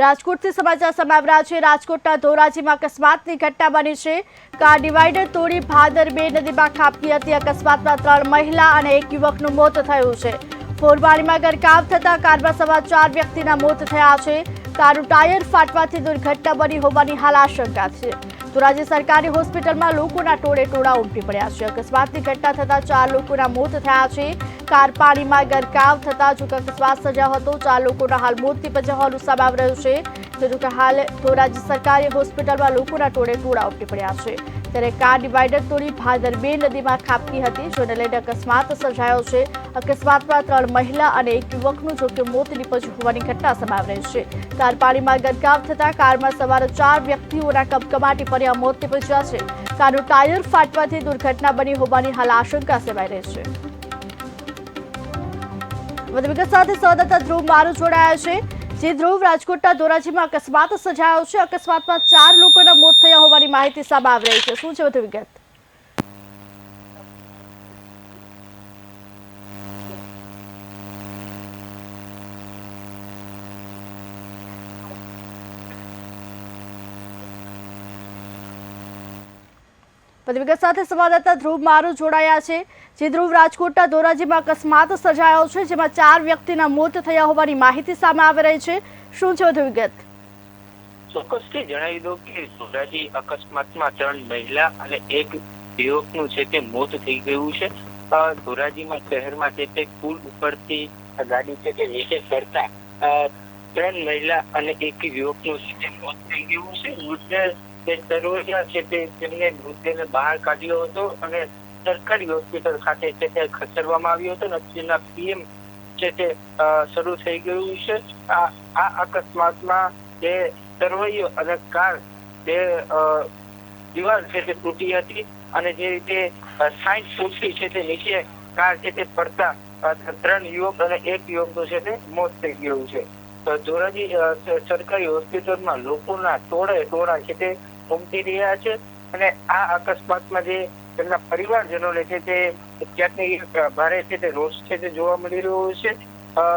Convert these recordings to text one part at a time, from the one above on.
રાજકોટથી સમાચાર સમાવ્યા છે. રાજકોટના ધોરાજીમાં અકસ્માતની ઘટના બની છે. કાર ડિવાઈડર તોડી ભાદર બે નદીમાં ખાબકી હતી. અકસ્માતમાં ત્રણ મહિલા અને એક યુવકનું મોત થયું છે. ફોરવાણીમાં ગરકાવ થતા કારમાં સવા ચાર વ્યક્તિના મોત થયા છે. કારનું ટાયર ફાટવાથી દુર્ઘટના બની હોવાની હાલ આશંકા છે. ધોરાજી સરકારી હોસ્પિટલમાં લોકોના ટોળે ટોળા ઉમટી પડ્યા છે. અકસ્માતની ઘટના થતા ચાર લોકોના મોત થયા છે. કાર પાણીમાં ગરકાવ થતા જો અકસ્માત સર્જાયો હતો. ચાર લોકોના હાલ મોત નીપજ્યા હોવાનું સામે આવી રહ્યું છે. જો કે હાલ રાજ્ય સરકારી હોસ્પિટલમાં લોકોના ટોળે ટોળા ઉપટી પડ્યા છે. ત્યારે કાર ડિવાઈડર તોડી ભાદર બે નદીમાં ખાબકી હતી, જેને લઈને અકસ્માત સર્જાયો છે. અકસ્માતમાં ત્રણ મહિલા અને એક યુવકનું જોકે મોત નીપજ્યું હોવાની ઘટના સમાવ રહી છે. કાર પાણીમાં ગરકાવ થતા કારમાં સવાર ચાર વ્યક્તિઓના કપકમાટી ભર્યા મોત નીપજ્યા છે. કારનું ટાયર ફાટવાથી દુર્ઘટના બની હોવાની હાલ આશંકા સેવાઈ રહી છે. વધુ વિગત સાથે સંવાદદાતા ધ્રુવ મારું જોડાયા છે. જે ધ્રુવ રાજકોટના ધોરાજીમાં અકસ્માત સર્જાયો છે. અકસ્માતમાં ચાર લોકોના મોત થયા હોવાની માહિતી સામે આવી રહી છે. શું છે વધુ વિગત? વિગત સાથે સંવાદદાતા ધ્રુવ મારુ જોડાયા છે. જે ધ્રુવ, રાજકોટના ધોરાજીમાં અકસ્માત સર્જાયો છે, જેમાં ચાર વ્યક્તિના મોત થયા હોવાની માહિતી સામે આવી રહી છે. શું છે વધુ વિગત? ચોક્કસથી જણાવી દો કે ધોરાજી અકસ્માતમાં ત્રણ મહિલા અને એક યુવકનું છે તે મોત થઈ ગયું છે. ધોરાજીમાં શહેરમાં છે તે પુલ ઉપરથી ગાડી છે તે નીચે ફરતા ત્રણ મહિલા અને એક યુવકનું છે તે મોત થઈ ગયું છે. મૃતદેહ તે સરોજિયા છે તે તેમને મૃતદેહને બહાર કાઢ્યો હતો અને સરકારી હોસ્પિટલ ખાતે છે તે ખસેડવામાં આવ્યો હતો અને અત્યારના પીએમ છે તે શરૂ થઈ ગયું છે. આ અકસ્માતમાં તે તરવૈયો અને કાર તે દિવાલ છે તે તૂટી હતી અને જે રીતે સાઈઠ ફૂટથી છે તે નીચે કાર છે તે પડતા ત્રણ યુવક અને એક યુવકનું છે તે મોત થઈ ગયું છે. તો ધોરાજી સરકારી હોસ્પિટલમાં લોકોના ટોળે ટોળા છે તે ઉમટી રહ્યા છે અને આ અકસ્માતમાં જે તેમના પરિવારજનોને છે તે ક્યાંક ભારે છે તે રોષ છે તે જોવા મળી રહ્યો છે.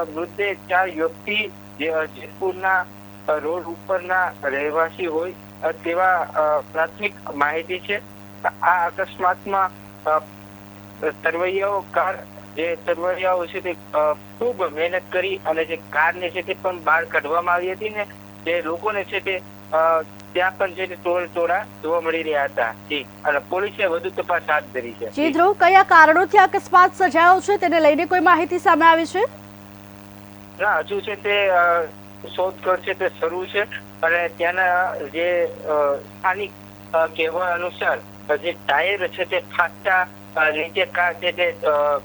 મૃતદેહ ચાર વ્યક્તિ જેતપુરના રોડ ઉપરના રહેવાસી હોય તેવા પ્રાથમિક માહિતી છે. આ અકસ્માતમાં તરવૈયાઓ કાર, જે તરવૈયાઓ છે તે ખૂબ મહેનત કરી અને જે કારને છે તે પણ બહાર કાઢવામાં આવી હતી ને જે લોકોને છે તે ત્યાં પણ છે ટોળ ટોળા જોવા મળી રહ્યા હતા. જી. અને પોલીસે વધુ તપાસ હાથ ધરી છે. જી ધ્રુવ કયા કારણોથી અકસ્માત સર્જાયો છે? તેને લઈને કોઈ માહિતી સામે આવી છે? ના હજુ છે તે શોધખોળ છે તે શરૂ છે. અને ત્યાંના જે સ્થાનિક કહેવા અનુસાર જે ટાયર છે તે ફાટતા નીચે કાર છે તે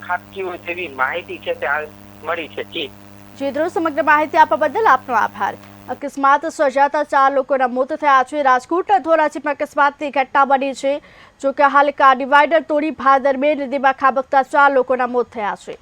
ખાબકી હોય તેવી માહિતી છે તે હાલ મળી છે. જી. જી ધ્રુવ સમગ્ર માહિતી આપવા બદલ આપનો આભાર. અકસ્માત સર્જાતા ચાર લોકોના મોત થયા છે. રાજકોટના ધોરાજીમાં અકસ્માતની ઘટના બની છે. જોકે હાલ કાર ડિવાઈડર તોડી ભાદર બે નદીમાં ખાબકતા ચાર લોકોના મોત થયા છે.